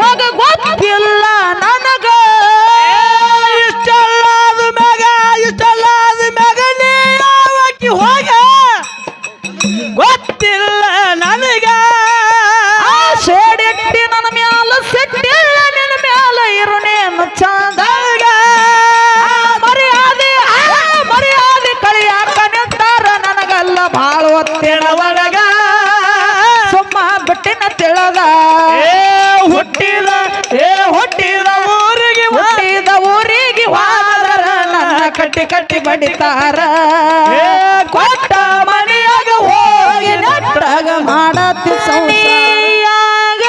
ಹೋಗ ಮಾಡಿತಾರ ಕೊಟ್ಟ ಮನೆಯಾಗ ಹೋಗಿ ನಟ್ರಾಗ ಮಾಡತ್ತಿ ಸಂಸಾರಿಯಾಗ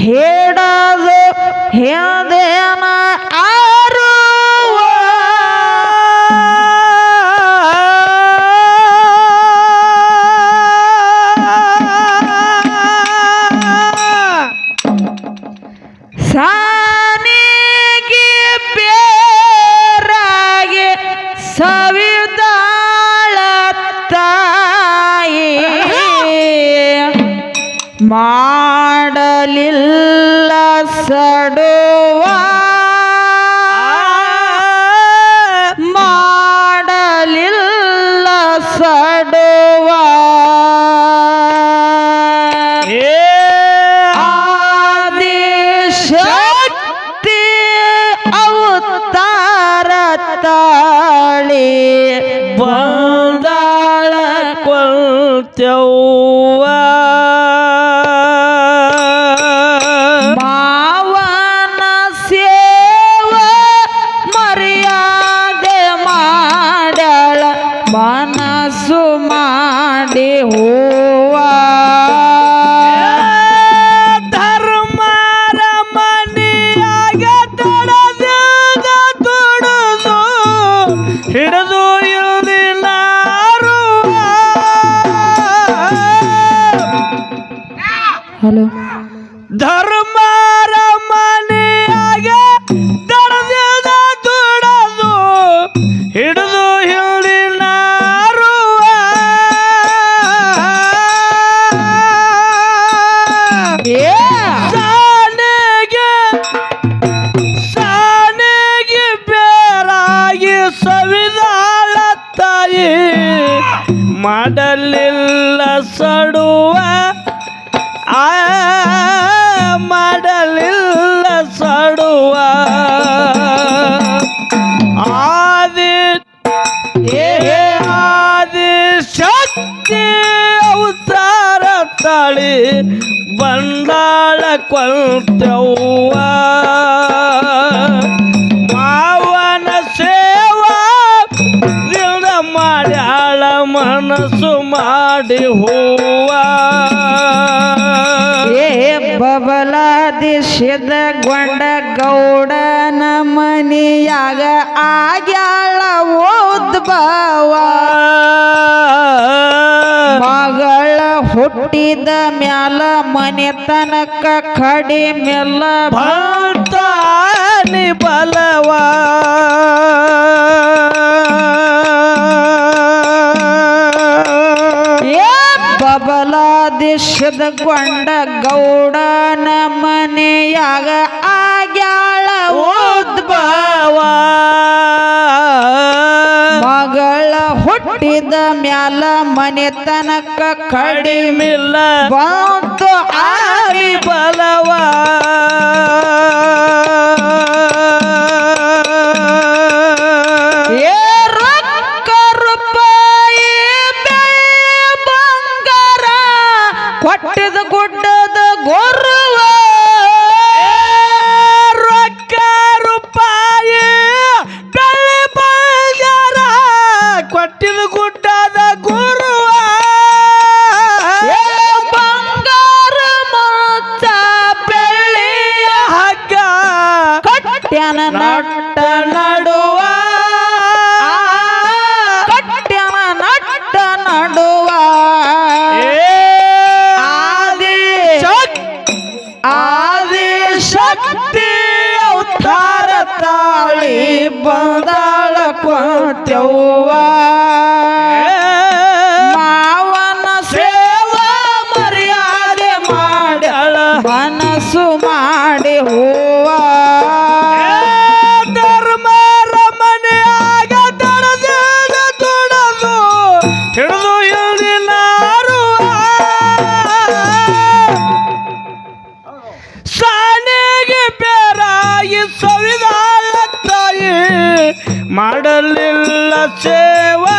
ಹೇಳದು ಹೇಳ ಮಾಡಲಿಲ್ಲ ಸಡು ಮಾಡ್ಕೊಳ್ತೇವ ಮಾವನ ಸೇವ ಮಾಡ್ಯಾಳ ಮನಸ್ಸು ಮಾಡಿ ಹೂವ ಏ ಬಬಲಾದಿಸಿದ ಗೊಂಡ ಗೌಡನ ಮನೆಯಾಗ ಆಗ ಹುಟ್ಟಿದ ಮ್ಯಾಲ ಮನೆ ತನಕ ಕಡಿಮೆಲ್ಲ ಭಕ್ತಾನಿ ಬಲವ. ಬಬಲಾದಿಶದ ಕೊಂಡ ಗೌಡನ ಮನೆಯಾಗ ಆಗ್ಯಾಳ. ಉದ್ಭವ ಹುಟ್ಟಿದ ಮ್ಯಾಲ ಮನೆತನಕ ಕಡಿಮಿಲ್ಲ. ಬಂತು ಆರಿ ಬಲವ. ನಟ ನಟ್ಟ ನಡುವ ಕಟ್ಯನ ನಟ್ಟ ನಡುವ. ಆದಿ ಆದಿ ಶಕ್ತಿ ಅವತಾರ ತಾಳಿ ಬಂದಾಳ ಕೊಂತ್ಯವ್ವ ಮನಸ್ಸು ಮಾಡಿ ಹೂವ. ಮಾಡಲಿಲ್ಲ ಸೇವಾ.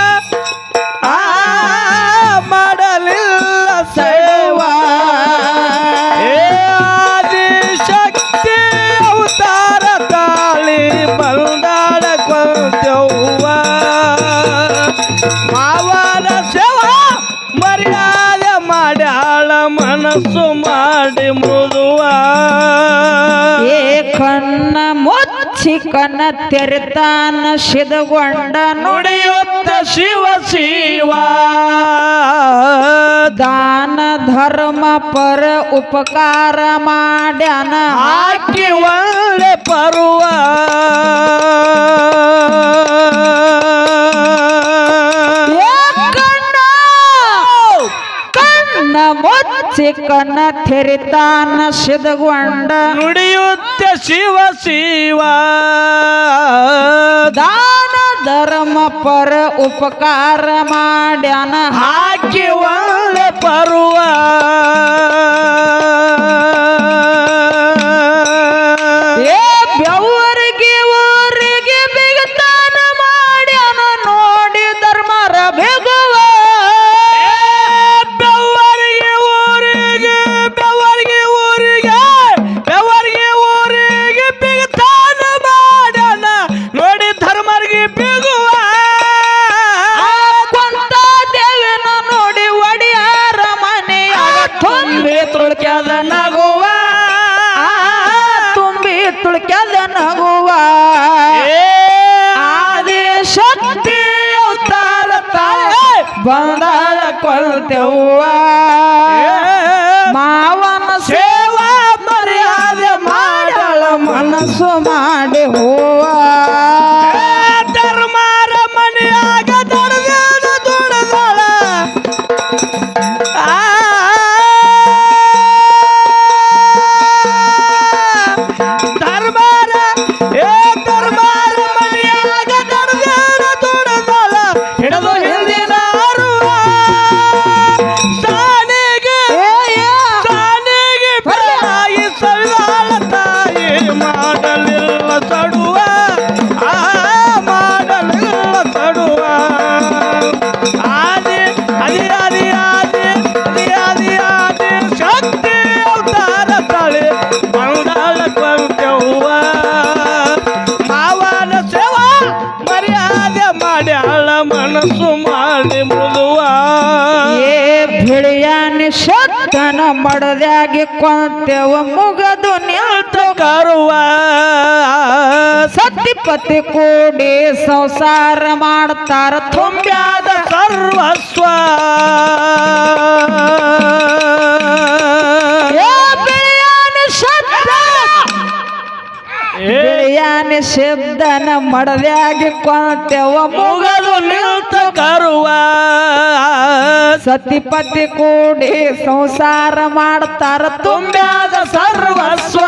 ಮಾಡಲಿಲ್ಲ ಸೇವಾ. ಶಕ್ತಿ ಅವತಾರ ತಾಳಿ ಬಂದಾಡ ಕೊಂತವ ಮಾವನ ಸೇವಾ ಮರ್ಯಾದೆ ಮಾಡ್ಯಾಳ, ಮನಸ್ಸು ಮಾಡಿ ಮೃದುವಾ. ಶಿಖನ ತೆರೆತಾನ ಸಿದಗೊಂಡ ನುಡಿಯುತ್ತ ಶಿವ ಶಿವ ದಾನ ಧರ್ಮ ಪರ ಉಪಕಾರ ಮಾಡ್ಯಾನ ಹಾಕಿ ಒಳ್ಳೆ ಪರ್ವ ಮುಚ್ಚಿಕನ ತೆರಿತಾನ ಸಿದ್ಗೊಂಡ ನುಡಿಯುತ್ತ ಶಿವ ಶಿವ. ದಾನ ಧರ್ಮ ಪರ ಉಪಕಾರ ಮಾಡ್ಯಾನ. ಒಳ್ಳೆ ಪರುವ. ತುಳುಕ್ಯಾದ ನಗುವ. ತುಂಬಿ ತುಳುಕ್ಯಾದ ನಗುವ. ಆದಿ ಶಕ್ತಿ ಅವತಾರ ತಾಳೆ ಬಂದಾಳ ಕೊಲ್ತೆವ್ವ ಮಾವನ ಸೇವಾ ಮರ್ಯಾದೆ ಮಾಡಲ ಮನಸ್ಸು ಮಾಡಿ ಹೂವ ಕೊಂತೆವ ಮುಗದು ನಿಲ್ತು ಕರುವ. ಸತಿಪತಿ ಕೂಡಿ ಸಂಸಾರ ಮಾಡ್ತಾರ ತುಂಬ್ಯಾದ ಸರ್ವಸ್ವ. ಬಿಳಿಯಾನ ಶಬ್ದನ ಮಡದಾಗಿ ಕೊಂತೆವ ಮುಗ ಕರುವ. ಸತಿಪತಿ ಕೂಡಿ ಸಂಸಾರ ಮಾಡ್ತಾರ ತುಂಬ್ಯಾದ ಸರ್ವಸ್ವ.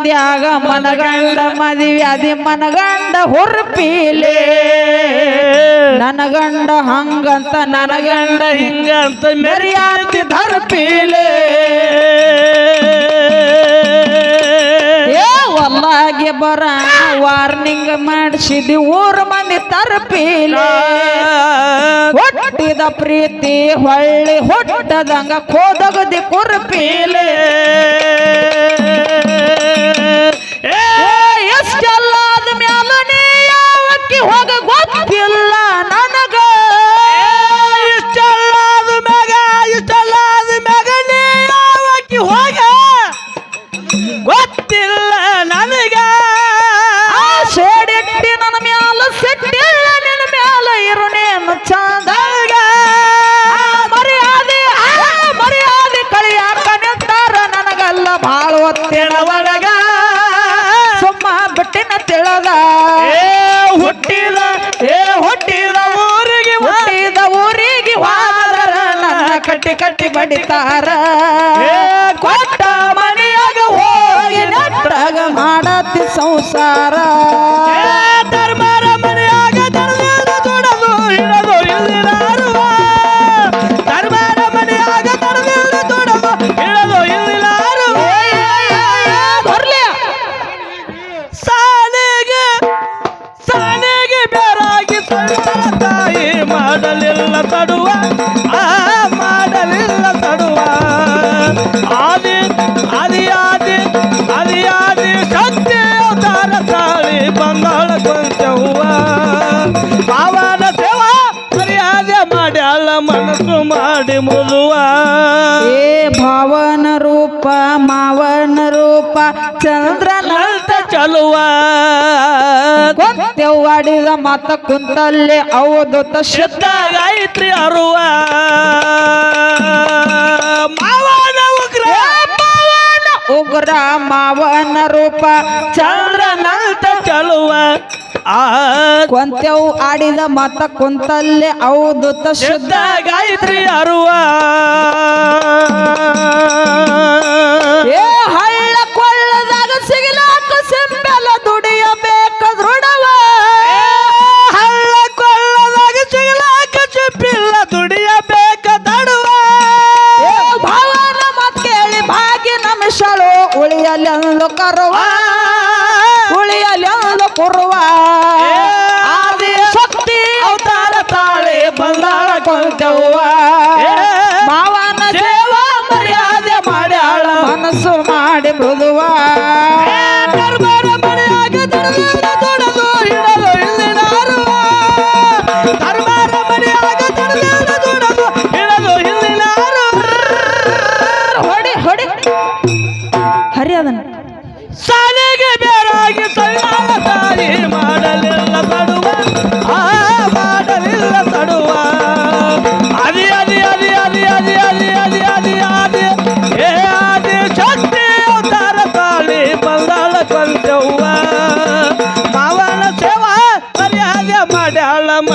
ಮಂದ್ಯಾಗ ಮನಗಂಡ ಮದುವೆ, ಅದಿ ಮನಗಂಡ ಹುರ್ಪೀಲೆ. ನನಗಂಡ ಹಂಗಂತ, ನನಗಂಡ ಹಿಂಗಂತ ಮೆರಿಯಾಂತಿ ಧರ್ಪೀಲೆ. ಹೊಲಾಗಿ ಬರ, ವಾರ್ನಿಂಗ್ ಮಾಡಿಸಿದಿ, ಊರ ಮಂದಿ ತರ್ಪೀಲ. ಹೊಟ್ಟಿದ ಪ್ರೀತಿ ಹೊಳ್ಳಿ ಹೊಟ್ಟದಂಗ ಕೋದಗದಿ ಕುರ್ಪೀಲೆ. É. ಸಂಸಾರ. ಧರ್ಮರ ಮಾತ ಕುಂತಲ್ಲಿ ಅವಧೂತ ಶುದ್ಧ ಗಾಯತ್ರಿ ಅರುವ. ಮಾವನ ಉಗ್ರ. ಮಾವನ. ಉಗ್ರ ಮಾವನ ರೂಪ ಚಂದ್ರನಂತ ಚಲುವ. ಕೊಂತೆವು ಆಡಿದ ಮಾತ ಕುಂತಲ್ಲಿ ಅವಧೂತ ಶುದ್ಧ ಗಾಯತ್ರಿ ಅರುವ. ಉಳಿಯಲು ಕರುವ, ಉಳಿಯಲು ಕುರುವ. ಆದಿ ಶಕ್ತಿ ಅವತಾರ ತಾಳೆ ಬಂದಾಳ ಕೊಂತವ್ವ ಮಾವನ ಸೇವಾ ಮರ್ಯಾದೆ ಮಾಡ್ಯಾಳ ಮನಸ್ಸು ಮಾಡಿ ಮೃದುವಾ.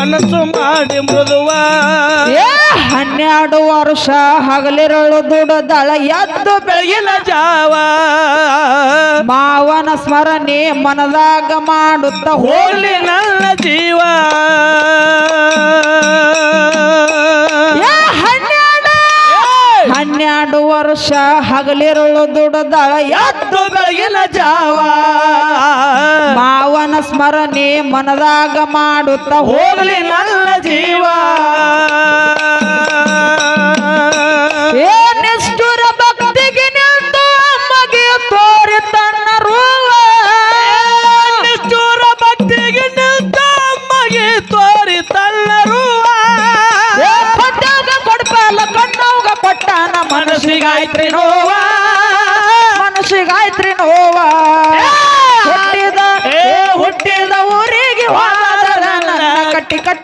ಮನಸ್ಸು ಮಾಡಿ ಮೃದುವ. ಹನ್ನೆರಡು ವರ್ಷ ಹಗಲಿರಳು ದುಡದಳ ಎದ್ದು ಬೆಳಗಿನ ಜಾವ. ಮಾವನ ಸ್ಮರಣೆ ಮನದಾಗ ಮಾಡುತ್ತ ಹೋಲಿ ನನ್ನ ಜೀವ. ಹನ್ನೆರಡು ವರ್ಷ ಹಗಲಿರುಳು ದುಡದಳ ಎದ್ದು ಬೆಳಗಿನ ಜಾವ. ಮಾವನ ಸ್ಮರಣೆ ಮನದಾಗ ಮಾಡುತ್ತ ಹೋಗಲಿ ನನ್ನ ಜೀವ.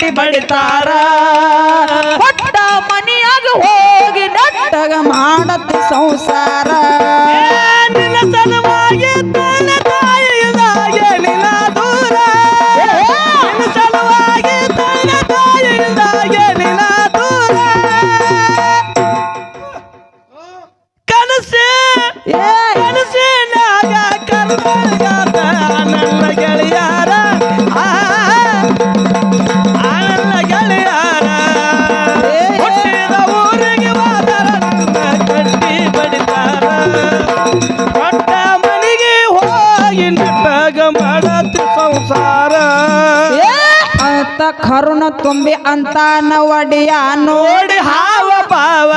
बड़े तारा। ಅಂತಾನ ಒಡೆಯ ನೋಡಿ ಹಾವ ಪಾವ.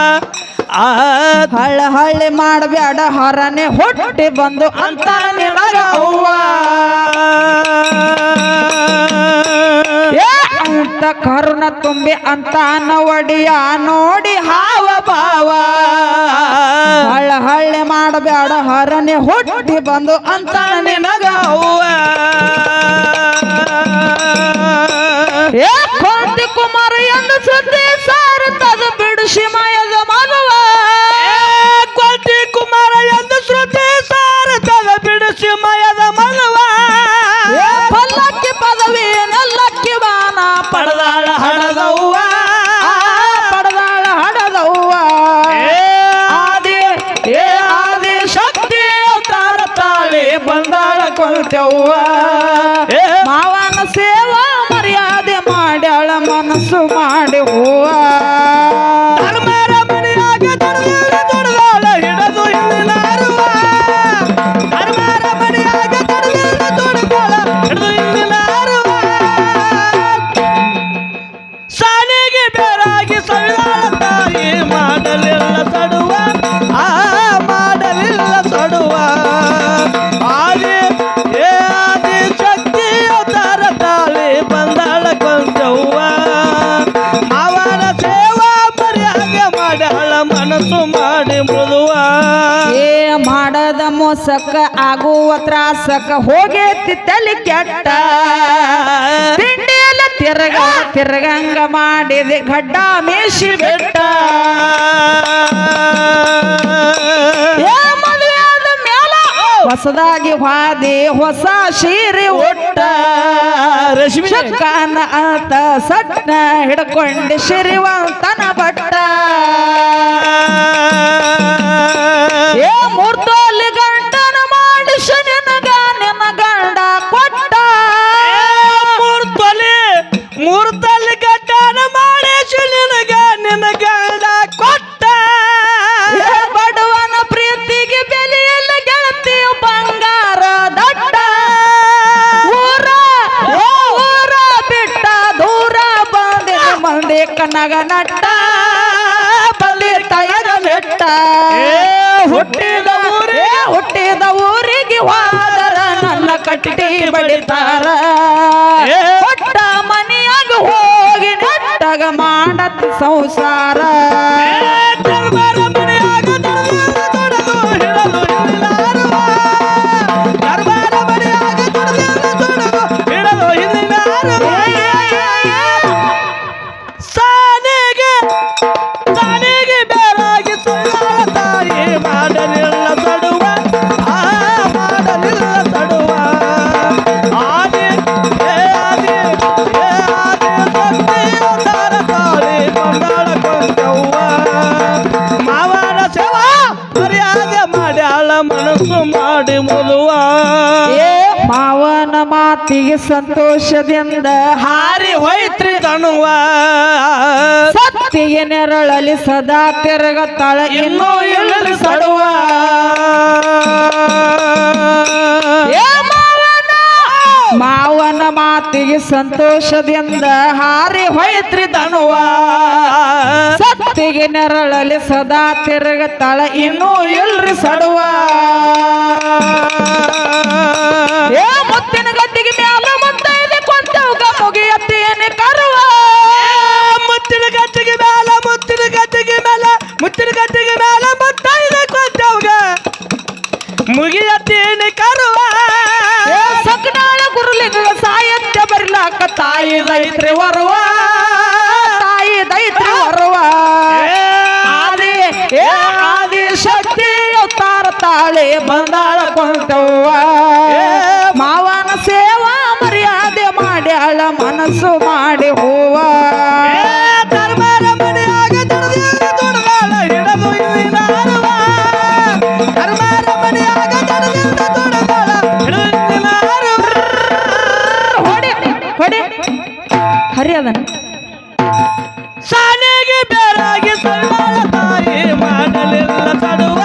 ಹಳ್ಳ ಹಳ್ಳಿ ಮಾಡಬೇಡ ಹೊರನೆ ಹುಟ್ಟಿ ಬಂದು ಅಂತ ಏ, ಅಂತ ಕರುಣ ತುಂಬಿ ಅಂತಾನ ಒಡೆಯ ನೋಡಿ ಹಾವ ಪಾವ. ಹಳ್ಳ ಹಳ್ಳಿ ಮಾಡಬೇಡ ಹೊರನೆ ಹುಟ್ಟಿ ಬಂದು ಅಂತ ನಿನಗ ಸಾರುತ್ತದ ಬಿಡಿಸಿ ಮಾಯದ ಮನವ ಕೊಲ್ಟಿ ಕುಮಾರ ಎಂದು ಶ್ರುತಿ ಸಾರತದ ಬಿಡಿಸಿ ಮಯದ ಮನವ ಏ ಪಲ್ಲಕ್ಕಿ ಪದವಿ ನೆಲ್ಲಕ್ಕಿ ಬಾನ ಪಡೆದಾಳ ಹಣದವ್ವ. ಪಡೆದಾಳ ಹಣದವ್ವ. ಆದಿ ಏ ಆದಿ ಶಕ್ತಿ ಅವತಾರ ತಾಳಿ ಬಂದಾಳ ಕೊಲ್ತವ್ವ. ಮೋಸಕ್ಕ ಆಗುವ ತ್ರಾಸಕ್ಕ ಹೋಗಿ ತಿತ್ತಲಿ ಕೆಟ್ಟ. ತಿಂಡಿಯಲ್ಲ ತಿರ್ಗ ತಿರ್ಗಂಗ ಮಾಡಿದೆ ಗಡ್ಡ ಮೇಷಿ ಬೆಟ್ಟ. ಹೊಸದಾಗಿ ಹಾದಿ ಹೊಸ ಶೀರಿ ಒಟ್ಟ ರಶ್ಮಿ. ಶಕ್ಕಾನ ಆತ ಸಟ್ನ ಹಿಡ್ಕೊಂಡು ಶಿರಿವಂತನ ಕಟ್ಟಿ ಬಡಿತಾರ. ಏ ಕೊಟ್ಟ ಮನೆಯಾಗ ಹೋಗಿ ನೆಟ್ಟಗ ಮಾಡತ್ ಸಂಸಾರ. ಮಾಡಿ ಮುದುವ ಏ ಮಾವನ ಮಾತಿಗೆ ಸಂತೋಷದಿಂದ ಹಾರಿ ಹೋಯ್ತ್ರಿ ತನುವ ಸತ್ತಿಗೆ ನೆರಳಲಿ ಸದಾ ತಿರುಗತ್ತಾಳ ಇನ್ನೂ ಇಲ್ಲರಿ ಸಡುವ. ಮಾವನ ಮಾತಿಗೆ ಸಂತೋಷದಿಂದ ಹಾರಿ ಹೊಯ್ತ್ರಿ ತನುವ ಸತ್ತಿಗೆ ನೆರಳಲಿ ಸದಾ ತಿರುಗ ತಳ ಇನ್ನೂ ಇಲ್ರಿ ಸಡುವ. ಮುತ್ತಿನ ಗದ್ದಿಗೆ ದೈತ್ರಿ ವರುವ ತಾಯಿ ದೈತ್ರಿ ವರುವ ಆದಿ ಆದಿ ಶಕ್ತಿ ಅವತಾರ ತಾಳಿ ಬಂದಾಳ ಕೊಂತವ್ವ. ಮಾವನ ಸೇವಾ ಮರ್ಯಾದೆ ಮಾಡ್ಯಾಳ ಮನಸ್ಸು ಮಾಡಿ ಹೂವ. ಹೊಡಿ. ಹರಿಯದನ? ಶಾಲೆಗೆ ಬೇರಾಗಿ ಸಲ್ವಾಳ ತಾಯಿ ಮಾಡಲಿಲ್ಲ ತಡುವ